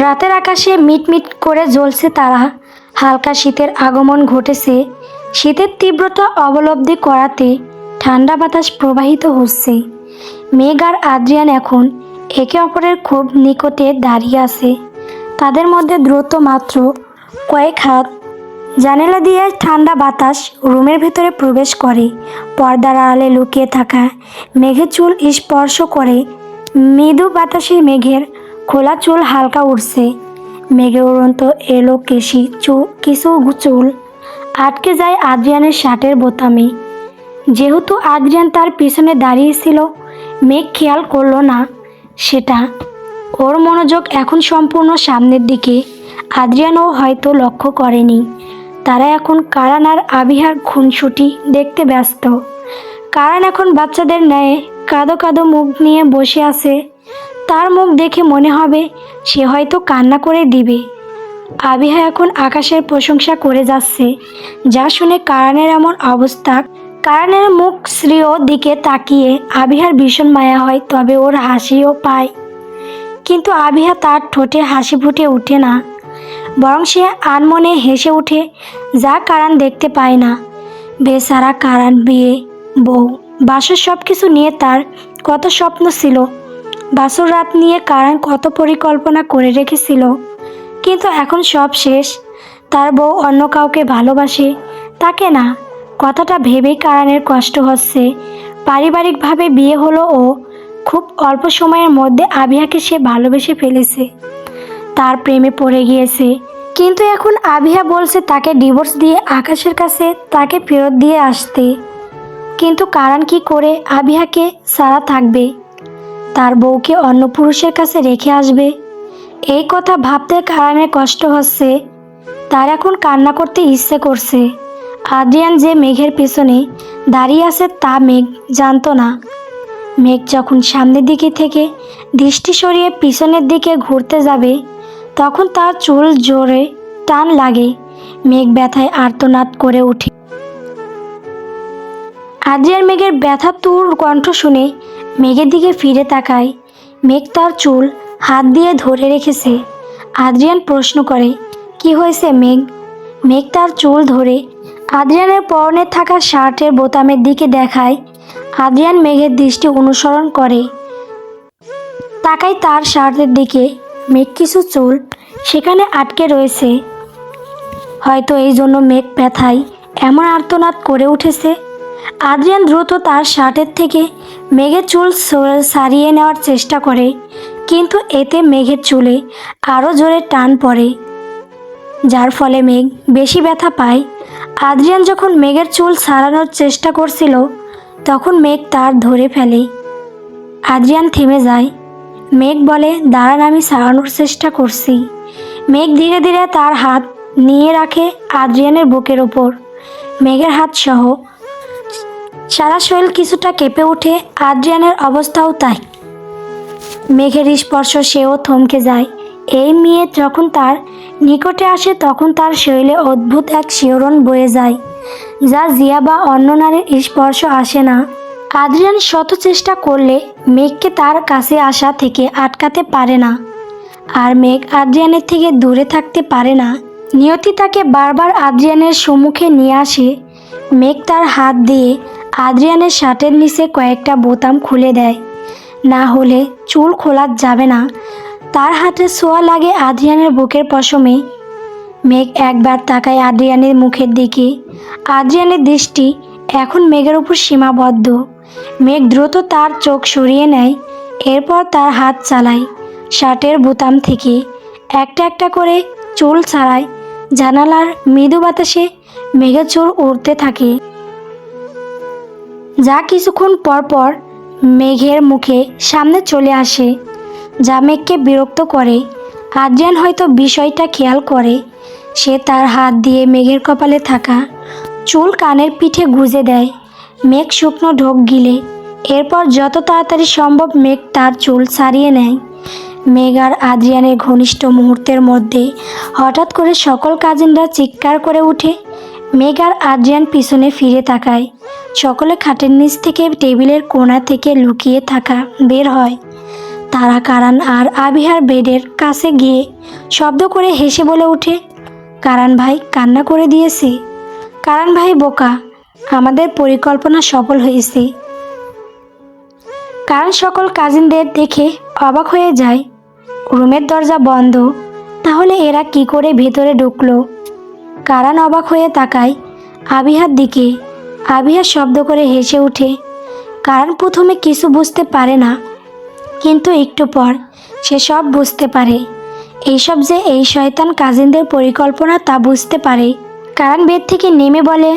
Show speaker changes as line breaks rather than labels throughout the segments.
রাতের আকাশে মিটমিট করে জ্বলছে তারা। হালকা শীতের আগমন ঘটেছে। শীতের তীব্রতা অবলব্ধি করাতে ঠান্ডা বাতাস প্রবাহিত হচ্ছে। মেঘ আর আদ্রিয়ান এখন একে অপরের খুব নিকটে দাঁড়িয়ে আছে। তাদের মধ্যে দ্রুত মাত্র কয়েক হাত জানালা দিয়ে ঠান্ডা বাতাস রুমের ভেতরে প্রবেশ করে। পর্দার আড়ালে লুকিয়ে থাকা মেঘের চুল স্পর্শ করে মৃদু বাতাসে মেঘের খোলা চুল হালকা উঠছে মেঘে উড়ন্ত এলো কেশি চু কিছু চুল। আটকে যায় আদ্রিয়ানের শার্টের বোতামে। যেহেতু আদ্রিয়ান তার পিছনে দাঁড়িয়েছিল, মেঘ খেয়াল করল না সেটা। ওর মনোযোগ এখন সম্পূর্ণ সামনের দিকে। আদ্রিয়ানও হয়তো লক্ষ্য করেনি। তারা এখন কারান আর আবিহার খুনসুটি দেখতে ব্যস্ত। কারান এখন বাচ্চাদের ন্যায় কাদো কাদো মুখ নিয়ে বসে আছে। তার মুখ দেখে মনে হবে সে হয়তো কান্না করে দিবে। আবিহা এখন আকাশের প্রশংসা করে যাচ্ছে, যা শুনে কারানের এমন অবস্থা। কারানের মুখ শ্রীয় দিকে তাকিয়ে আবিহার ভীষণ মায়া হয়, তবে ওর হাসিও পায়। কিন্তু আবিহা তার ঠোঁটে হাসি ফুটে ওঠে না, বরং সে আনমনে হেসে ওঠে, যা কারান দেখতে পায় না। বেসারা কারান বিয়ে, বউ, বাসর সব কিছু নিয়ে তার কত স্বপ্ন ছিল বাসর রাত নিয়ে কারান কত পরিকল্পনা করে রেখেছিল। কিন্তু এখন সব শেষ। তার বউ অন্য কাউকে ভালোবাসে, তাকে না। কথাটা ভেবেই কারানের কষ্ট হচ্ছে। পারিবারিকভাবে বিয়ে হলো ও। খুব অল্প সময়ের মধ্যে আবিহাকে সে ভালোবেসে ফেলেছে। তার প্রেমে পড়ে গিয়েছে। কিন্তু এখন আবিহা বলছে তাকে ডিভোর্স দিয়ে আকাশের কাছে তাকে ফেরত দিয়ে আসতে। কিন্তু কারণ কি করে আবিহাকে সারা থাকবে? তার বউকে অন্য পুরুষের কাছে রেখে আসবে। এই কথা ভাবতে কারণের কষ্ট হচ্ছে। তার এখন কান্না করতে ইচ্ছে করছে। আদ্রিয়ান যে মেঘের পেছনে দাঁড়িয়ে আছে তা মেঘ জানতো না। মেঘ যখন সামনের দিকে থেকে দৃষ্টি সরিয়ে পিছনের দিকে ঘুরতে যাবে, তখন তার চুল জোরে টান লাগে। মেঘ ব্যথায় আর্তনাদ করে ওঠে আদ্রিয়ান মেঘের ব্যথা তুর কণ্ঠ শুনে মেঘের দিকে ফিরে তাকায়। মেঘ তার চুল হাত দিয়ে ধরে রেখেছে। আদ্রিয়ান প্রশ্ন করে, কি হয়েছে মেঘ? মেঘ তার চুল ধরে আদ্রিয়ানের পরনে থাকা শার্টের বোতামের দিকে দেখায়। আদ্রিয়ান মেঘের দৃষ্টি অনুসরণ করে। তাকাই তার শার্টের দিকে। মেঘ কিছু চুল সেখানে আটকে রয়েছে। হয়তো এই জন্য মেঘ ব্যথায় এমন আর্তনাদ করে উঠেছে। আদ্রিয়ান দ্রুত তার শার্টের থেকে মেঘের চুল সারিয়ে নেওয়ার চেষ্টা করে, কিন্তু এতে মেঘের চুলে আরও জোরে টান পড়ে। যার ফলে মেঘ বেশি ব্যথা পায়। আদ্রিয়ান যখন মেঘের চুল সারানোর চেষ্টা করছিল, তখন মেঘ তার ধরে ফেলে। আদ্রিয়ান থেমে যায়। মেঘ বলে, দাঁড়ান, আমি সারানোর চেষ্টা করছি। মেঘ ধীরে ধীরে তার হাত নিয়ে রাখে আদ্রিয়ানের বুকের ওপর। মেঘের হাত সহ সারা শরীর কিছুটা কেঁপে ওঠে, আদ্রিয়ানের অবস্থাও তাই। মেঘের স্পর্শ সেও থমকে যায়। এই মেয়ে যখন তার নিকটে আসে, তখন তার শরীরে অদ্ভুত এক শিহরণ বয়ে যায়, যা জিয়া বা অন্য নারীর স্পর্শ আসে না। আদ্রিয়ান শত চেষ্টা করলে মেঘকে তার কাছে আসা থেকে আটকাতে পারে না, আর মেঘ আদ্রিয়ানের থেকে দূরে থাকতে পারে না। নিয়তি তাকে বারবার আদ্রিয়ানের সম্মুখে নিয়ে আসে। মেঘ তার হাত দিয়ে আদ্রিয়ানের শার্টের নিচে কয়েকটা বোতাম খুলে দেয়। না হলে চুল খোলা যাবে না। তার হাতে সোয়া লাগে আদ্রিয়ানের বুকের পশমে। মেঘ একবার তাকায় আদ্রিয়ানের মুখের দিকে। আদ্রিয়ানের দৃষ্টি এখন মেঘের উপর সীমাবদ্ধ। মেঘ দ্রুত তার চোখ সরিয়ে নেয়, এরপর তার হাত চালায় শার্টের বোতাম থেকে। একটা একটা করে চুল ছাড়ায়। জানালার মৃদু বাতাসে মেঘের চুল উড়তে থাকে। যা কিছুক্ষণ পর পর মেঘের মুখে সামনে চলে আসে, যা মেঘকে বিরক্ত করে। আদ্রিয়ান হয়তো বিষয়টা খেয়াল করে, সে তার হাত দিয়ে মেঘের কপালে থাকা চুল কানের পিঠে গুজে দেয়। মেঘ শুকনো ঢোক গিলে, এরপর যত তাড়াতাড়ি সম্ভব মেঘ তার চুল সারিয়ে নেয়। মেঘ আর আদ্রিয়ানের ঘনিষ্ঠ মুহূর্তের মধ্যে হঠাৎ করে সকল কাজিনরা চিৎকার করে উঠে মেঘ আর আদ্রিয়ান পিছনে ফিরে তাকায়। সকলে খাটের নিচ থেকে টেবিলের কোণা থেকে লুকিয়ে থাকা বের হয়। তারা কারান আর আবিহার বেডের কাছে গিয়ে শব্দ করে হেসে বলে ওঠে, কারান ভাই কান্না করে দিয়েছে। কারান ভাই বোকা, আমাদের পরিকল্পনা সফল হয়েছে। কারণ সকল কাজিনদের দেখে অবাক হয়ে যায়। রুমের দরজা বন্ধ, তাহলে এরা কি করে ভেতরে ঢুকলো? কারান অবাক হয়ে তাকায়। আবিহার দিকে, আবিহার শব্দ করে হেসে ওঠে কারণ প্রথমে কিছু বুঝতে পারে না, কিন্তু একটু পর সে সব বুঝতে পারে। এইসব যে এই শয়তান কাজিনদের পরিকল্পনা তা বুঝতে পারে। কারণ বেদ থেকে নেমে বলে,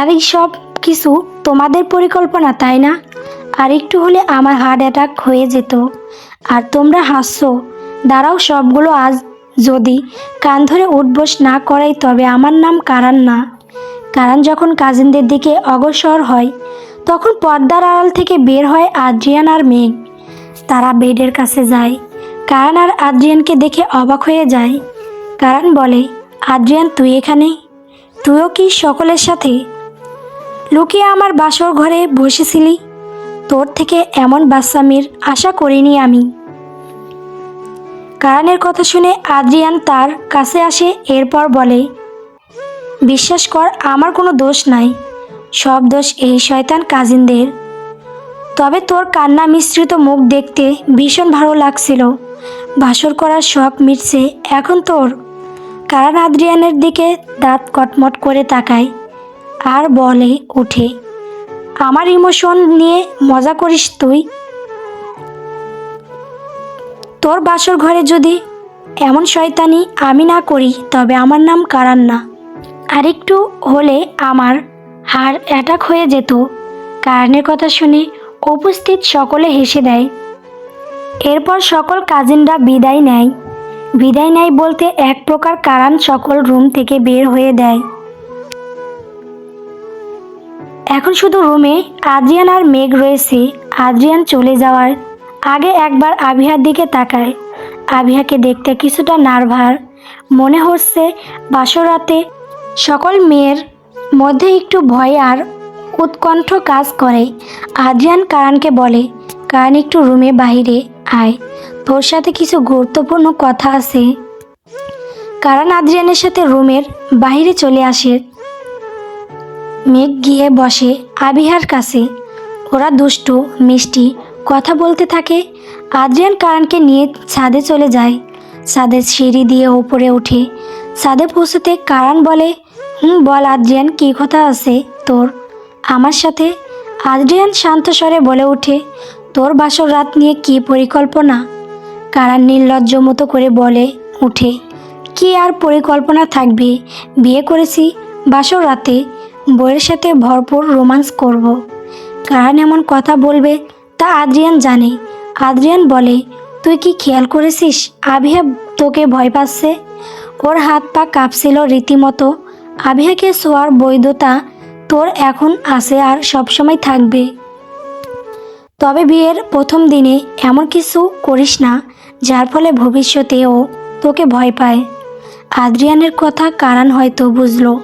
আর এই সব কিছু তোমাদের পরিকল্পনা, তাই না? আর একটু হলে আমার হার্ট অ্যাটাক হয়ে যেত। আর তোমরা হাসছো। দাঁড়াও, সবগুলো আজ যদি কান ধরে উঠবোস না করাই, তবে আমার নাম কারান না। কারণ যখন কাজিনদের দিকে অগ্রসর হয়, তখন পর্দার আড়াল থেকে বের হয় আদ্রিয়ান আর মেঘ। তারা বেডের কাছে যায়। কারণ আর আদ্রিয়ানকে দেখে অবাক হয়ে যায়। কারণ বলে, আদ্রিয়ান, তুই এখানে? তুইও কি সকলের সাথে? লুকিয়ে আমার বাসর ঘরে বসেছিলি? তোর থেকে এমন বাচ্চামির আশা করিনি আমি। কারণের কথা শুনে আদ্রিয়ান তার কাছে আসে, এরপর বলে, বিশ্বাস কর, আমার কোনো দোষ নাই। সব দোষ এই শয়তান কাজিনদের। তবে তোর কান্না মিশ্রিত মুখ দেখতে ভীষণ ভালো লাগছিল। বাসর করার শখ মিটছে, এখন তোর? কারণ আদ্রিয়ানের দিকে দাঁত কটমট করে তাকায় আর বলে ওঠে, আমার ইমোশন নিয়ে মজা করিস তুই? তোর বাসর ঘরে যদি এমন শয়তানি আমি না করি, তবে আমার নাম কারান না আরেকটু হলে আমার হার অ্যাটাক হয়ে যেত। কারণের কথা শুনে উপস্থিত সকলে হেসে দেয়। এরপর সকল কাজিনরা বিদায় নেয়। বিদায় নেয় বলতে এক প্রকার কারান সকল রুম থেকে বের হয়ে দেয়। এখন শুধু রুমে আদ্রিয়ান আর মেঘ রয়েছে। আদ্রিয়ান চলে যাওয়ার আগে একবার আবিহার দিকে তাকায়। আবিহাকে দেখতে কিছুটা নার্ভার। মনে হচ্ছে বাসরাতে সকল মেয়ের মধ্যে একটু ভয় আর উৎকণ্ঠ কাজ করে। আদ্রিয়ান কারানকে বলে কারণ একটু রুমে বাইরে আয়। তোর সাথে কিছু গুরুত্বপূর্ণ কথা আছে। কারণ আদ্রিয়ানের সাথে রুমের বাইরে চলে আসে। মেঘ গিয়ে বসে আবিহার কাছে। ওরা দুষ্টু, মিষ্টি কথা বলতে থাকে। আদ্রিয়ান কারণকে নিয়ে ছাদে চলে যায়। ছাদের সিঁড়ি দিয়ে ওপরে ওঠে ছাদে পৌঁছতে কারণ বলে, হুম, বল আদ্রিয়ান, কী কথা আছে তোর? আমার সাথে আদ্রিয়ান শান্ত স্বরে বলে ওঠে, তোর বাসর রাত নিয়ে কী পরিকল্পনা? কারণ নির্লজ্জ মতো করে বলে উঠে কি আর পরিকল্পনা থাকবে? বিয়ে করেছি, বাসর রাতে বইয়ের সাথে ভরপুর রোমান্স করব। কারণ এমন কথা বলবে তা আদ্রিয়ান জানে। আদ্রিয়ান বলে, তুই কি খেয়াল করেছিস আভিয়া তোকে ভয় পাচ্ছে? ওর হাত পা কাঁপছিল রীতিমতো। আভিয়াকে শোয়ার বৈধতা তোর এখন আছে আর সবসময় থাকবে। তবে বিয়ের প্রথম দিনে এমন কিছু করিস না, যার ফলে ভবিষ্যতে ও তোকে ভয় পায়। আদ্রিয়ানের কথা কারণ হয়তো বুঝলো।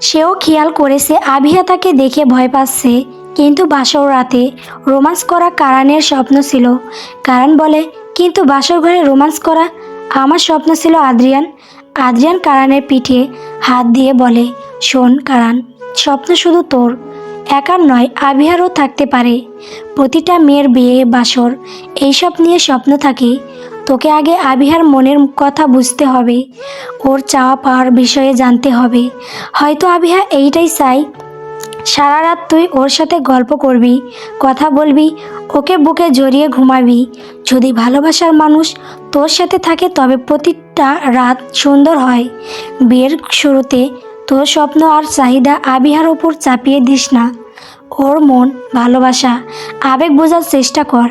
সেও খেয়াল করেছে আভিয়া তাকে দেখে ভয় পাচ্ছে। কিন্তু বাসর রাতে রোমান্স করা কারানের স্বপ্ন ছিল। কারণ বলে, কিন্তু বাসর ঘরে রোমান্স করা আমার স্বপ্ন ছিল আদ্রিয়ান। আদ্রিয়ান কারানের পিঠে হাত দিয়ে বলে, শোন কারান, স্বপ্ন শুধু তোর। একার নয়, আবিহারও থাকতে পারে। প্রতিটা মেয়ের বিয়ে, বাসর, এইসব নিয়ে স্বপ্ন থাকে। তোকে আগে আবিহার মনের কথা বুঝতে হবে। ওর চাওয়া পাওয়ার বিষয়ে জানতে হবে। হয়তো আবিহা এইটাই চাই সারা রাত তুই ওর সাথে গল্প করবি, কথা বলবি, ওকে বুকে জড়িয়ে ঘুমাবি। যদি ভালোবাসার মানুষ তোর সাথে থাকে তবে প্রতিটা রাত সুন্দর হয়। বিয়ের শুরুতে তোর স্বপ্ন আর চাহিদা আবিহার ওপর চাপিয়ে দিস না। ওর মন ভালোবাসা, আবেগ বোঝার চেষ্টা কর।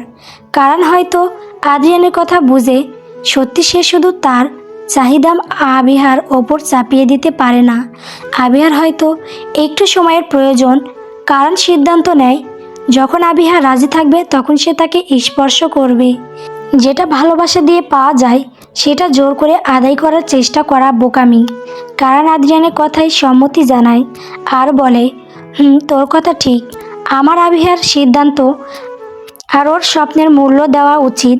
কারণ হয়তো আদ্রিয়ানের কথা বুঝে সত্যি সে শুধু তার চাহিদা আবিহার ওপর চাপিয়ে দিতে পারে না। আবিহার হয়তো একটু সময়ের প্রয়োজন, কারণ সিদ্ধান্ত নেয়, যখন আবিহার রাজি থাকবে তখন সে তাকে স্পর্শ করবে। যেটা ভালোবাসা দিয়ে পাওয়া যায়, সেটা জোর করে আদায় করার চেষ্টা করা বোকামি। কারণ আদ্রিয়ানের কথায় সম্মতি জানায় আর বলে, হুম, তোর কথা ঠিক। আমার আবিহার সিদ্ধান্ত আর ওর স্বপ্নের মূল্য দেওয়া উচিত।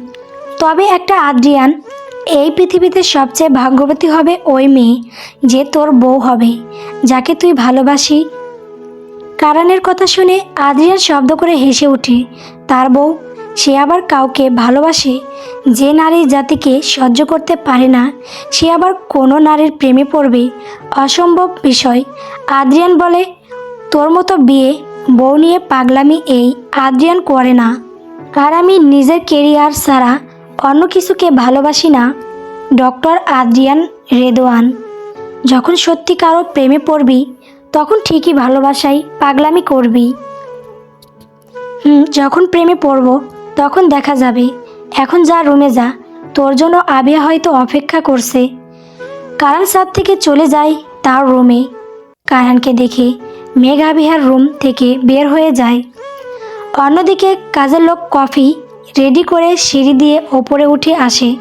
তবে একটা আদ্রিয়ান এই পৃথিবীতে সবচেয়ে ভাগ্যবতী হবে ওই মেয়ে, যে তোর বউ হবে, যাকে তুই ভালোবাসি। কারণের কথা শুনে আদ্রিয়ান শব্দ করে হেসে ওঠে তার বউ, সে আবার কাউকে ভালোবাসে? যে নারী জাতিকে সহ্য করতে পারে না, সে আবার কোনো নারীর প্রেমে পড়বে? অসম্ভব বিষয়। আদ্রিয়ান বলে, তোর মতো বিয়ে, বউ নিয়ে পাগলামি এই আদ্রিয়ান করে না। আর আমি নিজের কেরিয়ার ছাড়া অন্য কিছুকে ভালোবাসি না, ডক্টর আদ্রিয়ান রেদোয়ান। যখন সত্যি কারও প্রেমে পড়বি, তখন ঠিকই ভালোবাসাই পাগলামি করবি। হুম, যখন প্রেমে পড়ব, তখন দেখা যাবে, এখন যা রুমে যা, তোর জন্য আবিয়া হয়তো অপেক্ষা করছে। কারণ সাত থেকে চলে যায় তার রুমে। কারানকে দেখে মেঘ আবিহার রুম থেকে বের হয়ে যায়। অন্যদিকে কাজের লোক কফি রেডি করে সিঁড়ি দিয়ে ওপরে উঠে আসে।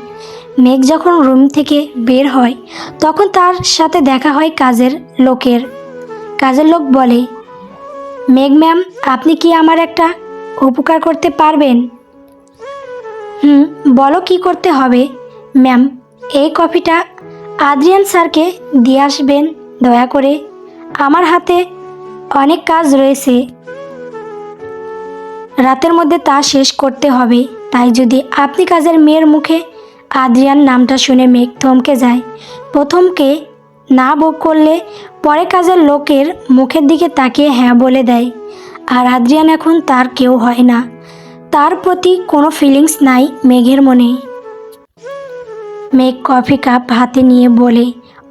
মেঘ যখন রুম থেকে বের হয়, তখন তার সাথে দেখা হয় কাজের লোকের। কাজের লোক বলে, মেঘ ম্যাম, আপনি কি আমার একটা উপকার করতে পারবেন? হুম, বলো কি করতে হবে? ম্যাম, এই কফিটা আদ্রিয়ান স্যারকে দিয়ে আসবেন, দয়া করে। আমার হাতে অনেক কাজ রয়েছে। রাতের মধ্যে তা শেষ করতে হবে। তাই যদি আপনি কাজের মেয়ের মুখে আদ্রিয়ান নামটা শুনে মেঘ থমকে যায়, প্রথমকে না ভোগ করলে পরে কাজের লোকের মুখের দিকে তাকিয়ে হ্যাঁ বলে দেয়। আর আদ্রিয়ান এখন তার কেউ হয় না। তার প্রতি কোনো ফিলিংস নাই মেঘের মনে। মেঘ কফি কাপ হাতে নিয়ে বলে,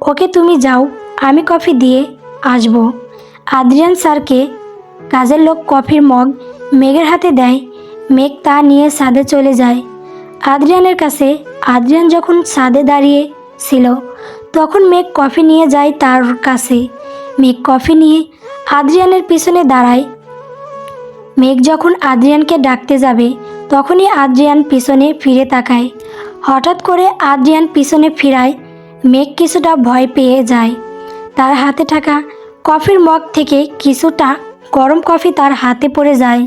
ওকে তুমি যাও, আমি কফি দিয়ে আসব। আদ্রিয়ান স্যারকে কাজের লোক কফির মগ মেঘের হাতে দেয়। মেঘ তা নিয়ে সাদে চলে যায়। আদ্রিয়ানের কাছে আদ্রিয়ান যখন সাদে দাঁড়িয়ে ছিল, তখন মেঘ কফি নিয়ে যায় তার কাছে। মেঘ কফি নিয়ে আদ্রিয়ানের পিছনে দাঁড়ায়। মেঘ যখন আদ্রিয়ানকে ডাকতে যাবে, তখনই আদ্রিয়ান পিছনে ফিরে তাকায়। হঠাৎ করে আদ্রিয়ান পিছনে ফিরায়, মেঘ কিছুটা ভয় পেয়ে যায়। তার হাতে থাকা কফির মগ থেকে কিছুটা গরম কফি তার হাতে পড়ে যায়।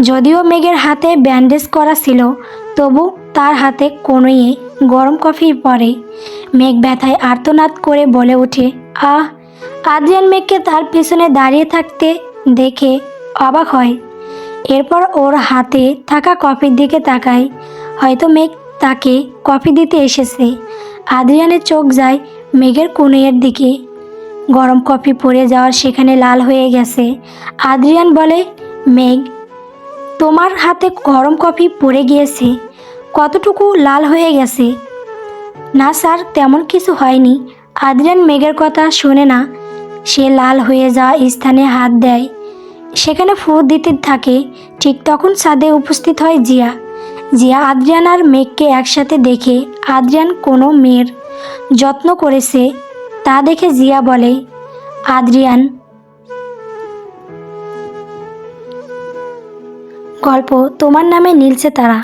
যদিও মেঘের হাতে ব্যান্ডেজ করা ছিল, তবু তার হাতে কোনোয়ে গরম কফি পরে। মেঘ ব্যথায় আর্তনাদ করে বলে ওঠে, আহ, আদ্রিয়ান মেঘকে তার পিছনে দাঁড়িয়ে থাকতে দেখে অবাক হয়। এরপর ওর হাতে থাকা কফির দিকে তাকায়। হয়তো মেঘ তাকে কফি দিতে এসেছে। আদ্রিয়ানের চোখ যায় মেঘের কোণের দিকে। গরম কফি পড়ে যাওয়ার সেখানে লাল হয়ে গেছে। আদ্রিয়ান বলে, মেঘ তোমার হাতে গরম কফি পড়ে গিয়েছে। কতটুকু লাল হয়ে গেছে? না, স্যার, তেমন কিছু হয়নি। আদ্রিয়ান মেঘের কথা শোনে না। সে লাল হয়ে যাওয়া স্থানে হাত দেয়। সেখানে ফু দিতে থাকে। ঠিক তখন ছাদে উপস্থিত হয় জিয়া। জিয়া আদ্রিয়ান আর মেঘকে একসাথে দেখে আদ্রিয়ান কোনো মেয়ের যত্ন করেছে। তা দেখে জিয়া বলে আদ্রিয়ান গল্প তোমার নামে নীলছে তারা।